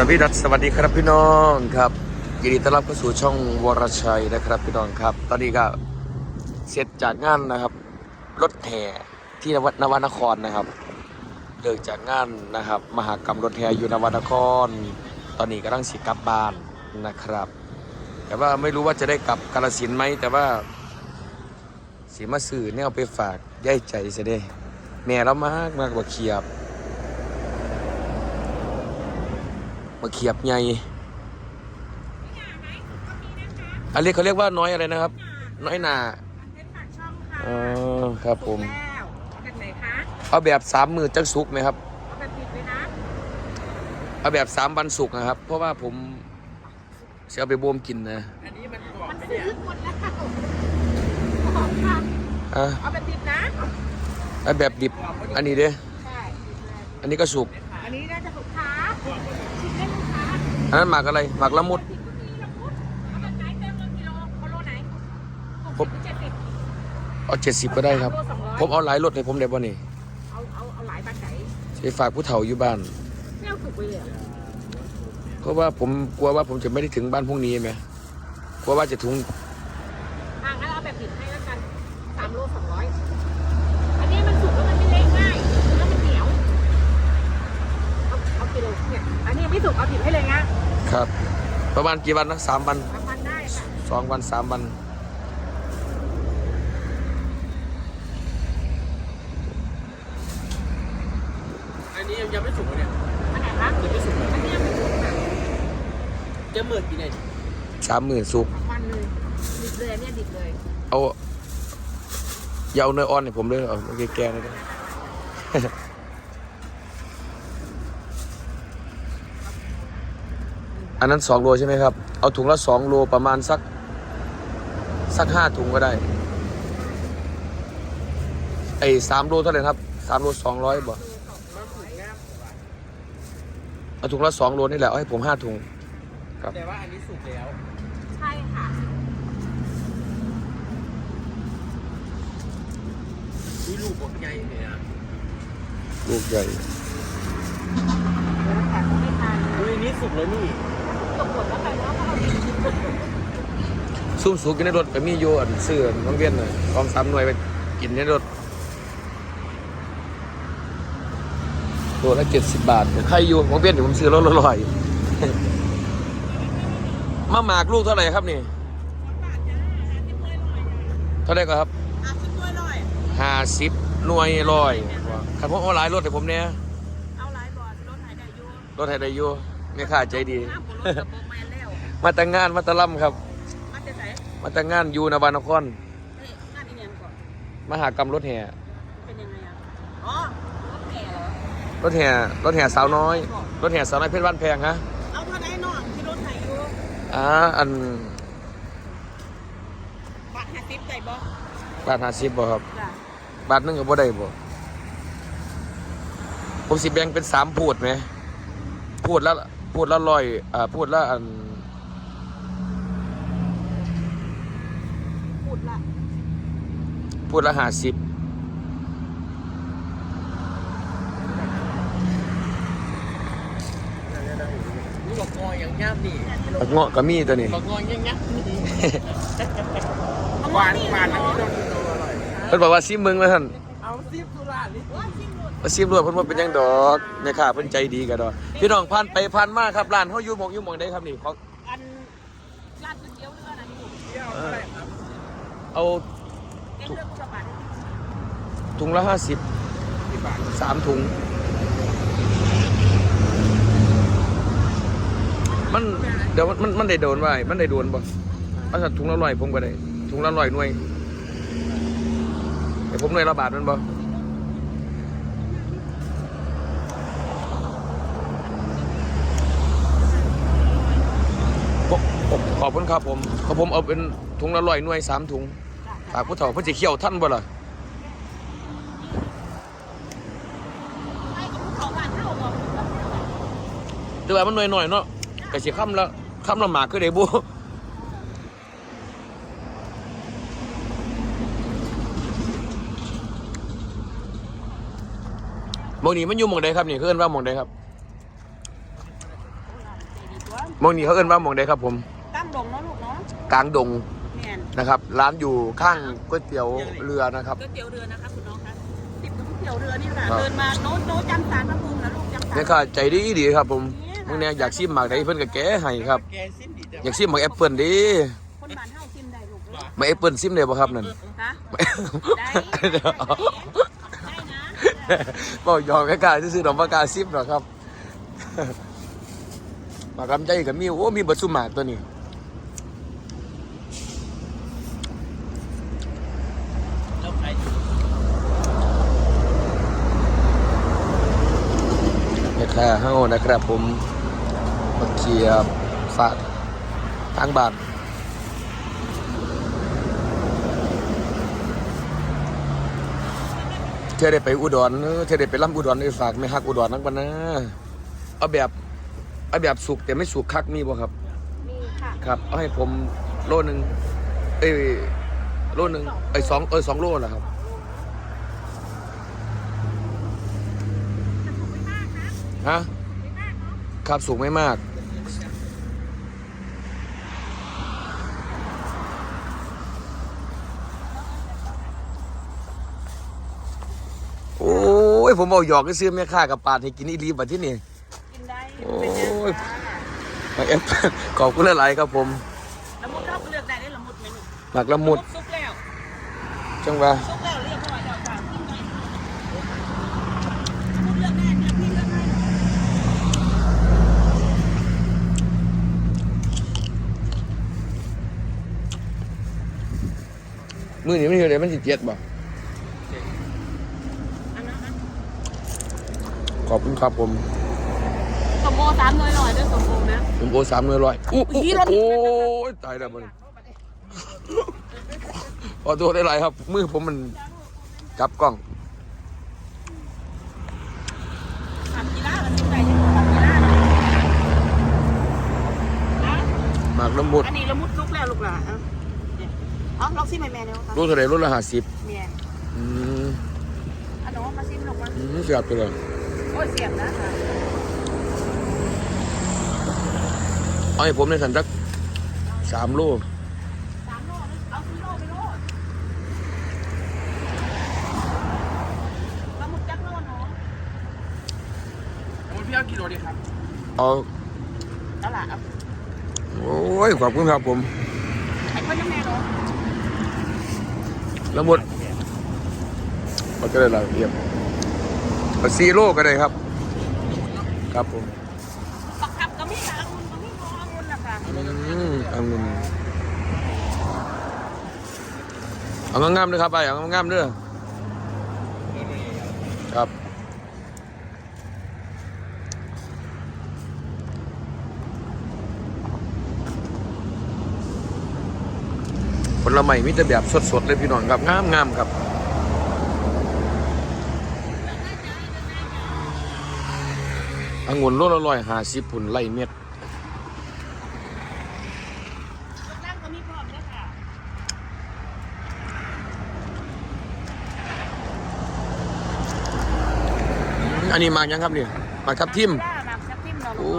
สวัสดีครับสวัสดีครับพี่น้องครับยินดีต้อนรับเข้าสู่ช่องวรชัยนะครับพี่น้องครับ ตอนนี้ก็เสร็จจากงานนะครับ รถแห่ที่นวนวนครนะครับเลิกจากงานนะครับ มหากรรมรถแห่อยู่นวนคร ตอนนี้กำลังสิกลับบ้านนะครับ แต่ว่าไม่รู้ว่าจะได้กลับกาลสินไหมแต่ว่าสีมาสื่อเนี่ยเอาไปฝากย่ายใจเสียด้แม่เรามากมากกว่าเขียบ มาเขียบใหญ่อันนี้เขาเรียกว่าน้อยอะไรนะครับ น้อยหนาเป็นปากช่องค่ะอ๋อครับ ผมแล้วเอาแบบไหนคะเอาแบบสามมือจักสุกไหมครับ เอาแบบปิดไหมนะเอาแบบสามวันสุกนะครับ เพราะว่าผมจะเอาไปบวมกินนะอันนี้มันกรอบมันไหมซื้เนี่อยหมดแล้วขอบค่ะอะเอาแบบปิดนะเอาแบบดิบ อันนี้เด้อใช่อันนี้ก็สุก อันนี้น่าจะถูกค้าชิมได้ลูกค้าอันนั้นหมักอะไรหมักละมุดผิดก็มีละมุดเอาแบบไหนเต็มเลยกิโลโคโลไหนหกสิบหรือเจ็ดสิบเอาเจ็ดสิบก็ได้ครับโลสองร้อยผมเอาหลายรถให้ผมได้ป่ะนี่เอาเอาเอาหลายบาทไหนจะไปฝากผู้เฒ่าอยู่บ้าน ไม่เอาถูกไปเลยอะเพราะว่าผมกลัวว่าผมจะไม่ได้ถึงบ้านพรุ่งนี้ไหมกลัวว่าจะถุง อะงั้นเอาแบบปิดให้แล้วกันสามโลสองร้อยอันนี้มันสุกแล้วมันไม่เละง่ายแล้วมันเหนียวเอาเอากิโล เนี่ยอันนี้ไม่สุกเอาผิดให้เลยนะครับ ประมาณกี่วันนะสามวันทำพันได้ค่ะสองวันสามวันอันนี้ยังไม่สุกเลยเนี่ยอันไหนคะยังไม่สุกเลยอันนี้ยังไม่สุกค่ะจะเหมือนกี่เนี่ยสามหมื่นสุก สองวันเลยดิบเลยอันเนี่ยดิบเลย เอาอย่าเอาเนื้ออ่อนให้ผมเลยเอาโอเคแกงเลยนะ อันนั้นสองโลใช่ไหมครับ เอาถุงละสองโลประมาณสัก สักห้าถุงก็ได้ ไอ้สามโลเท่าไหร่ครับสามโลสองร้อยบ่มันสุกงามเอาถุงละสองโลนี่แหละเอาให้ผมห้าถุง ครับ แต่ว่าอันนี้สุกแล้ว ใช่ค่ะ อุ้ยลูกบดใหญ่เนี่ยนะลูกใหญ่เดี๋ยวแต่ไม่ทานอุ้ยอันนี้สุกแล้วนี่ ตกหมดแล้วไปแล้วก็เอาดิบ ซุ่มสูกินในรถก็มีโยอันเสื้อน้องเวียนน่ะกองสามหน่วยไปกินในรถตัวละเจ็ดสิบบาทใครอยู่น้องเวียนเดี๋ยวผมซื้อรถละร้อยมาหมากลูกเท่าไหร่ครับนี่เท่าไหร่ก็ครับอะชิ้นด้วยหน่อยห้าสิบหน่วยร้อยครับผมเอาหลายรถให้ผมเนี่ยเอาหลายบอดรถไหนได้อยู่รถไทยได้อยู่ไม่ค่าใจดีห้ามผมรถกับโบแมนแล้วมาแต่งงานมาแตะล่ำครับมันจะไหน มาแต่งงานอยู่นบานครเฮ้ยงานอีเนียนก่อนมหากรรมรถแห่เป็นยังไงอะอ๋อรถแห่เหรอรถแห่รถแห่สาวน้อย รถแห่สาวน้อยเพชรบ้านแพงฮะเอาเท่าไหร่น้องที่รถไถอยู่อ่าอันบาทห้าสิบได้บ่บาทห้าสิบบ่ครับจ้ะบาทหนึงก็บ่ได้บ่ผมสิแบ่งเป็นสามพูดไหมพูดละพูดละร้อยอ่าพูดละอัน พู ดละพูดละห้าสิบนี่บอกงอยังย่ำนี่บักเงาะก็มีตัวนี้บอกงอยังย่ำนี่หวานหวานอันนี้โดนโดนอร่อยเพิ่นบอกว่าซิมมึงแล้วท่านเอาซิปสุรานี่ว่าซิมรวดเพิ่นว่าเป็นหยังดอกแม่ค้าเพิ่นใจดีกันดอกพี่น้องผ่านไปผ่านมาครับร้านเฮาอยู่หม่องอยู่หม่องใดครับนี่ขอ อันลาดก๋วยเตี๋ยวเรือนะอยู่ เที่ยวเท่าไหร่ครับ เอาเอ็งถุงละห้าสิบสามถุง มันเดี๋ยวมันมันได้โดนไว้มันได้โดนบ่เอาสัตถุงละร้อยผมก็ได้ ถุงละร้อยหน่วยเดี๋ยวผมหน่วยละบาทมันบ่ขอขอบคุณครับผมขอผมเอาเป็นถุงละร้อยหน่วยสามถุง ฝากผู้เฒ่าเพื่อจะเคี่ยวท่านบ่ล่ะไอ้กับเขาบาทเท่าเหรอแต่ว่ามันหน่อยหน่อยๆเนาะแต่สิค่ำแล้วค่ำละหมากคือได้บุหมองนี้มันอยู่หมองใดครับนี่คือเอิ้นว่าหมองใดครับมองนี้เขาเอิ้นว่าหมองใดครับผม ตั้งดงเนาะลูกเนาะกลางดงแม่ นนะครับ ร้านอยู่ข้างก๋วยเตี๋ยวเรือนะครับก๋วยเตี๋ยวเรือนะคะคุณน้องคะติดกับก๋วยเตี๋ยวเรือนี่ค่ะครับเดินมาโน้ตโน้ตจำสารพระภูมินะลูกจำสารแม่ค้าใจดีดีครับผมมึงเนี่ยอยากชิมหมากใดเพิ่นก็แก้ให้ครับแกสิ้นดีอยากชิมหมากแอปเปิลดิคนบ้านเฮากินได้ลูกเนาะหมากแอปเปิลซิมได้บ่ครับนั่นฮะได้ได้นะบอกยอมแม่ค้าซื้อๆดอกปากกาซิมหรอกครับหมากลำใจกับมีโอ้มีเบัตสุหมากตัวนี้ แล้วใคร แม่ค้าเฮานะครับผมมาเคลียร์ฝากทางบ้านเธอได้ไปอุดรเออเธอได้ไปล่ำอุดรได้ฝากไม่ฮักอุดรนักบ้านะเอาแบบเอาแบบสุกแต่ไม่สุกคักมีบ่ครับ มีค่ะ ครับเอาให้ผมโลหนึ่งเอ้ยโลหนึ่งเอ้ยสองเออสองโลนะครับ ฮะครับสูงไม่มาก โอ้ย ผมบอกหยอกก็ซื้อแม่ค้ากับปาดให้กินอีรีบัดที่นี่กินได้โอ้ยเป็นเนื้อปลามาเอฟขอบคุณหลายๆครับผมละมุดเราเลือกได้ได้ละมุดไหมลูกหมักละมุดซุปแล้วจังหวะ ซุปแล้วเรียบร้อยแล้วค่ะพี่หน่อยละมุดเลือกได้นะพี่เลือกได้นะ มือนี้ไม่เห็นเลยมันสิเจ็ดบ่อันนั้นอันขอบคุณครับผมสมโอสามหน่วยลอยด้วยสมโอนะ ผมโอสามหน่วยร้อยอู้อุ๊อู้ยรถโอ้ยตายแล้วมันขอโทษได้หลายครับ มือผมมันจับกล้องทำกีฬากันที่ไหนที่ทำกีฬานะหมากละมุดอันนี้ละมุดซุปแล้วลูกหลานเอา เนี่ยเอาลองซิมให้แม่เนาะค่ะรู้เท่าไหร่รู้ละห้าสิบแม่อืมอันน้องมาซิมลงมาอืมเสียบไปเลยโอ้ยเสียบนะค่ะเอาให้ผมในสันสักสามโลสามโลนึงเอาสี่โลไปโลละมุดจักโลเนาะโอ้พี่เอากิโลดีครับเอาเอาล่ะเอาโอ้ยขอบคุณครับผมไอ้คนยังแม่เนาะ ละมุดมันก็ได้ละเอียบเอาสี่โลก็ได้ครับ ครับผมปักขับก็มีค่ะองุ่นก็มีพอองุ่นนะคะอืมอังุ่นเอางามๆด้วยครับไปเอางามๆด้วยครับ ผ ลไม้มีแต่แบบสดๆเลยพี่น้องครับงามงามๆครับ องุ่นโลละร้อยห้าสิบผุนไล่เม็ดร่างก็มีพร้อมด้วยค่ะอันนี้มากยังครับเนี่ยมากทับทิมกีฬาหมากทับทิมเนาะโอ้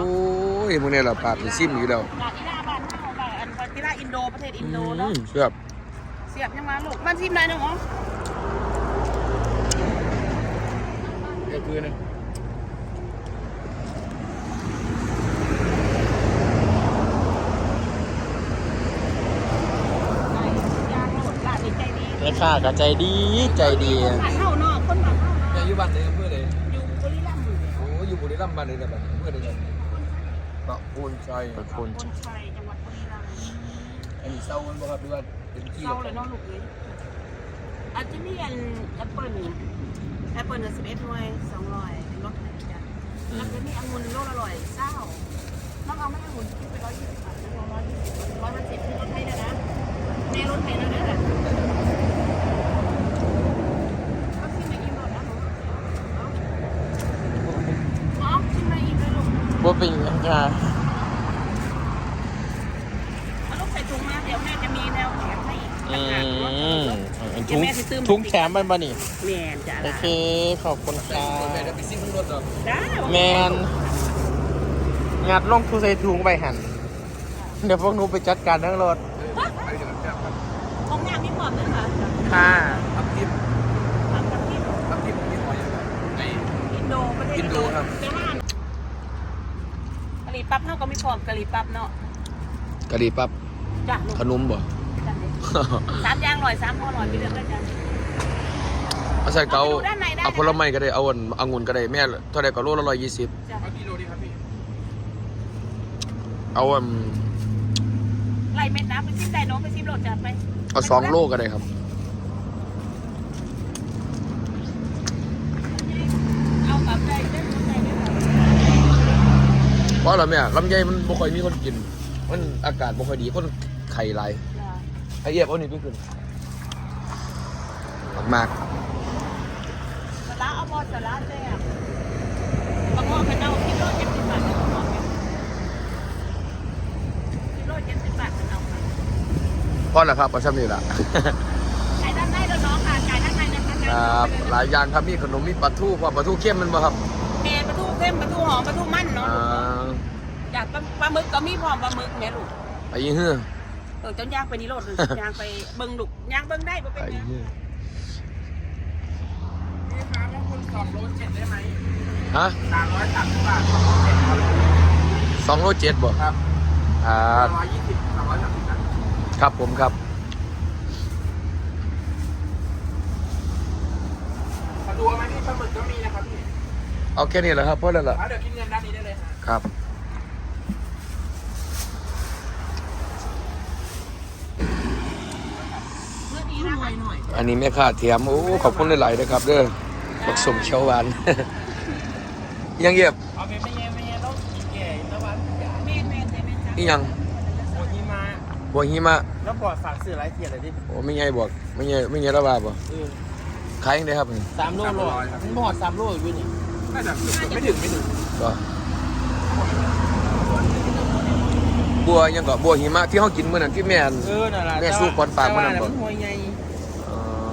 ยมึงเนี่ยเราปากเป็นซิมอยู่แล้วหมากกีฬาบ้านเฮาบ้านอันกีฬาอินโดประเทศอินโดอืเนาะมเชื่อครับ เสียบยังมาลูกมันทิมได้เนาะก็คือนะยางโหลดหลานนี่ใจดีแม่ค้าก็ใจดีใจดีคนบ้านเฮาเนาะคนบ้านเฮาแต่เนาะอยู่บ้านไหนอำเภอไหนอยู่บุรีรัมย์อยู่โอ้อยู่บุรีรัมย์บ้านไหนนะบ้านอำเภอไหนกันปะปูนชัยปะปูนคนชัยจังหวัดบุรีรัมย์อันนี้เศร้ามันบ่ครับหรือว่า เป็นที่เศร้าเลยเนาะลูกเลยอาจจะมีอันแอปเปิ้ลแอปเปิ้ลละสิบเอ็ดหน่วยสองร้อยลดให้จ้ะแล้วก็มีองุ่นโลละร้อยเศร้าน้องเอาไม่องุ่นคิดไปร้อยยี่สิบบาทน้องร้อยยี่สิบร้อยห้าสิบที่ลดให้นะนะแม่ลดให้นะนะก็ชิมมาอิ่มหมดนะหนูเอาเอาชิมมาอิ่มเลยลูกบ่เป็นหยังค่ะ เอาลูกใส่ถุงมาเดี๋ยวแม่จะมีแนวแถมให้อีก อื ต่างหากเนาะ มเดี๋ยวแม่สิซื้อทุงแถมมันบ่นี่แม่นจ้ะโอล่ะเค ขอบคุณค่ะแม่จะไปซิ่งรถเหรอได้แมนงัดลงทุใส่ถุงไปหัน เดี๋ยวพวกหนูไปจัดการทั้งรถไปเดี๋ยวกันครับของงานที่พร้อมด้วยค่ะค่ะทับทิมทำกับที่ทับทิมมีหอยอะไรไอ้อินโดประเทศอินโดครับแต่ว่ากะหรี่ปั๊บเท่าก็ไม่พร้อมกะหรี่ปั๊บเนาะกะหรี่ปั๊บจ้ะลูกขนมบ่ จัดเลยสามอย่างอร่อยสามพออร่อยไปเรื่อยๆจ้ะเอาใส่เกาเอาไปดูด้านในได้เอาผลไม้ก็ได้เอาอันองุ่นก็ได้แม่เท่าไหร่ก็โลละร้อยยี่สิบจ้ะเอากิโลดีครับพี่เอาอันไล่เม็ดน้ำไปซิมได้เน้องไปซิมโหลดจัดไปเอาสองโลก็ได้ครับเอาแบบใจเต้นใจได้ค่ะเพราะอะไรแม่ลำไยมันบ่ค่อยมีคนกิน มันอากาศบ่ค่อยดีคนไข่หลายจ้ะ ไอเอียบเอานี่ไปขึ้นมากสาระเอาบอสาระแซ่บมะม่วงเป็นเอาคิโลเจ็ดสิบบาทมะม่วงเนี่ยคิโลเจ็ดสิบบาทเป็นเอาค่ะๆพอแล้วครับเอาซ้ำนี่ล่ะขายด้านในแล้วน้องค่ะขายด้านในนะคะครับหลายอย่างครับมีขนมมีปลาทูพอปลาทูเข้มมันบ่ครับเมนปลาทูเข้มปลาทูหอมปลาทูมันเนาะอ่าอยากปลาหมึกก็มีพร้อมปลาหมึกแม่ลูกไอ้ยี่เฮือ เออจนย่างไปนี่โลดเลยย่างไปเบิ่งลูกย่างเบิ่งได้บ่เป็นไอ้หยังเฮือพี่ครับว่าคุณสองโลเจ็ดได้ไหมฮะสามร้อยสามสิบบาทสองโลเจ็ดเอาเลยสองโลเจ็ดบ่ครับอ่า สามร้อยยี่สิบสามร้อยสามสิบนะครับผมครับขอดูไหมพี่ปลาหมึกก็มีนะครับพี่เอาแค่นี้แหละครับเพราะนั่นแหละเอาเดี๋ยวคิดเงินด้านนี้ได้เลยครับครับ อนี้นะคะหน่อยอันนี้แม่ค้าเทียม โอ้ ขอบคุณหลายๆนะครับ เด้อบักสมเขียวหวาน ยังเงียบเอาไปไม่เย็นไม่เย็นต้องกินแก่นะวันแม่นแม่นแม่นแม่นจ้ะอีหยังโอ้ยมาบัวหิมะแล้วบอกฝากซื้อไรเทียนเลยดิโอ้ไม่ไงบอกไม่ไงไม่ไงระบาบ่เออขายยังไงครับนี่สามโลโลมันบอดสามโลอยู่นี่ไม่ถึงไม่ถึงไม่ถึงก็บัวยังก็บัวหิมะที่เขากินเมื่อนั้นที่แม่นเออนั่นแหละแม่สู้ก่อนฝากมันนำบ่มันห่วยไง เอ่อ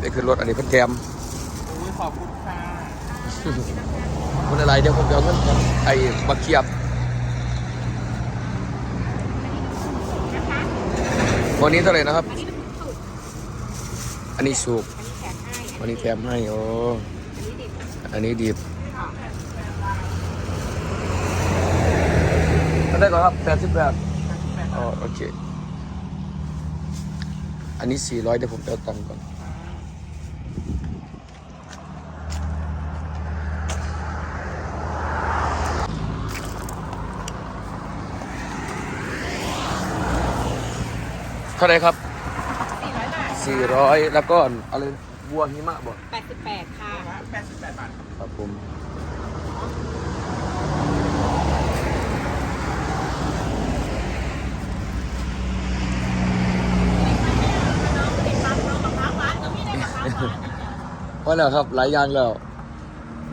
นี่คือรถอันนี้เพิ่นแถมโอ้ยขอบคุณค่ะคนอะไรเดี๋ยวผมจะเอาเงินกับไอ้บักเขียบวันนี้เท่าไหร่นะครับ อันนี้เป็นสูตรอันนี้สูบอันนี้แถมให้วันนี้แถมให้โอ้อันนี้ดิบอันนี้ดีบอันได้ก่อนครับแปดสิบแปดอ๋อโอเค อันนี้สี่ร้อยเดี๋ยวผมไปเอาตังค์ก่อน เท่าไหรครับสี่ร้อยบาท400 แล้วก็อะไรบัวหิมะบ่แปดสิบแปดค่ะแปดสิบแปดบาท ครับผมเพราะแล้วครับหลายอย่างแล้ว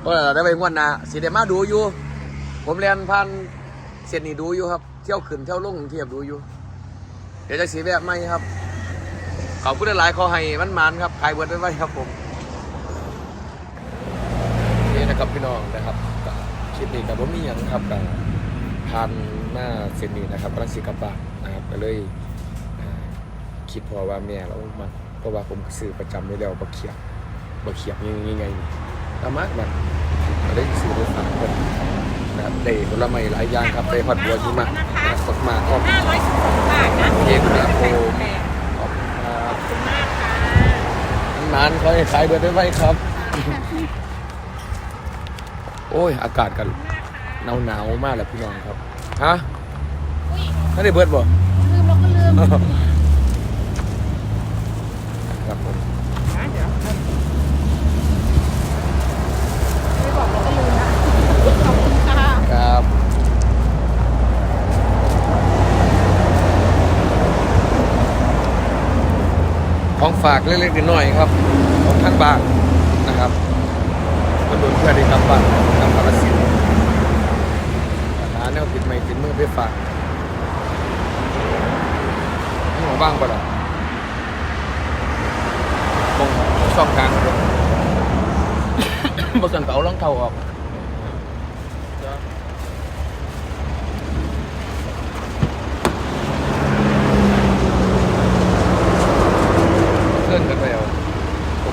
เพราะแล้วได้ไปงวดหนาสีเดมาดูอยู่ ผมเรียนพันเส้นนี่ดูอยู่ครับ เที่ยวขึ้นเที่ยวลงกรุงเทียบดูอยู่ เดี๋ยวจะสีแบบไม่ครับขอบคุณหลายขอให้มันมันครับขายเบิร์ดไว้ครับผมนี่นะครับพี่น้องนะครับคลิปนี้กับผมมีอย่างครับกับทานหน้าเซนนีนะครับกำลังสิกลับบ้านนะครับก็เลยคิดพอว่าแม่เรามันเพราะว่าผมซื้อประจำไว้แล้วบะเขียบบะเขียบยังไงนี่ตามากมันก็เลยซื้อไปฝากคนนะครับได้ผลไม้หลายอย่างครับได้ผัดบัวหิมะนะครับ สดมากก็ห้าร้อยสิบบาทนะเองครับโอ้แปดขอบคุณครับขอบคุณมากค่ะนานเขาให้ขายเบิร์ดไว้ครับ โอ้ย อากาศกันหนาวหนาวๆมากเลยพี่น้องครับ ฮะอุ้ยถ้าได้เบิร์ดบ่ลืมเราก็ลืมครับผม เดี๋ยว ไม่บอกเราก็ลืมนะขอบคุณค่ะ ครับ ของ ฝากเล็กๆน้อยๆครับของทางบ้านนะครับกระโดดเพื่อได้กลับบ้านกลับภารสินหาแนวติดใหม่ติดมือไปฝากนี่ของบ้างปะล่ะมองช่องกลางครับบสันเก่าลองเท่าออก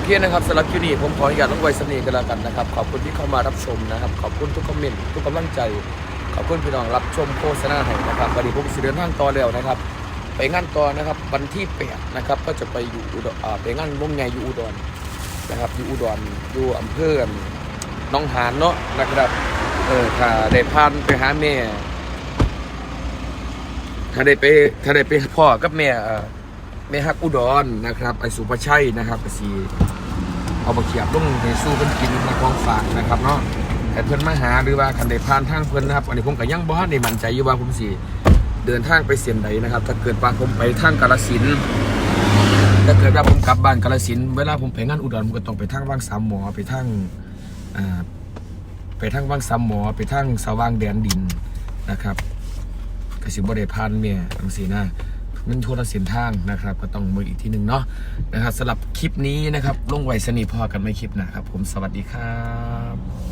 เค นะครับสำหรับคลิปนี้ผมขออนุญาตลงไว้สนิทกันแล้วกันนะครับ ขอบคุณที่เข้ามารับชมนะครับ ขอบคุณทุกคอมเมนต์ทุกกำลังใจ ขอบคุณพี่น้องรับชมโฆษณาให้นะครับวันนี้ผมสิเดินทางต่อแล้วนะครับ ไปงานต่อนะครับวันที่8นะครับก็จะไปอยู่อุดรอ่าไปงานวงใหญ่อยู่อุดรนะครับอยู่อุดรอยู่อำเภอหน้องหานเนาะนะครับเออถ้าได้พานไปหาแม่ถ้าได้ไปถ้าได้ไปพ่อกับแม่แม่ฮักอุดรนะครับไปสุภชัยนะครับสิ เอาบะเขียบลงในสู้เพิ่นกินในกองฝากนะครับเนาะแต่เพิ่นมาหาหรือว่าคันได้ผ่านทางเพิ่นนะครับ อันนี้ผมก็ยังบ่ทันได้มั่นใจอยู่ว่าผมสิเดินทางไปเสียนใดนะครับ ถ้าเกิดว่าผมไปทางกาฬสินถ้าเกิดว่าผมกลับบ้านกาฬสินเวลาผมไปงานอุดรผมก็ต้องไปทางวังสามหมอไปทางอ่าไปทางวังสามหมอไปทางสว่างแดนดินนะครับกสิบ่ได้ผ่านเมียจังซี่นะ มันโทรเส้นทางนะครับ ก็ต้องมืออีกทีหนึ่งเนาะนะครับสำหรับคลิปนี้นะครับลงไวสนิพอกันไม่คลิปนะครับ ผมสวัสดีครับ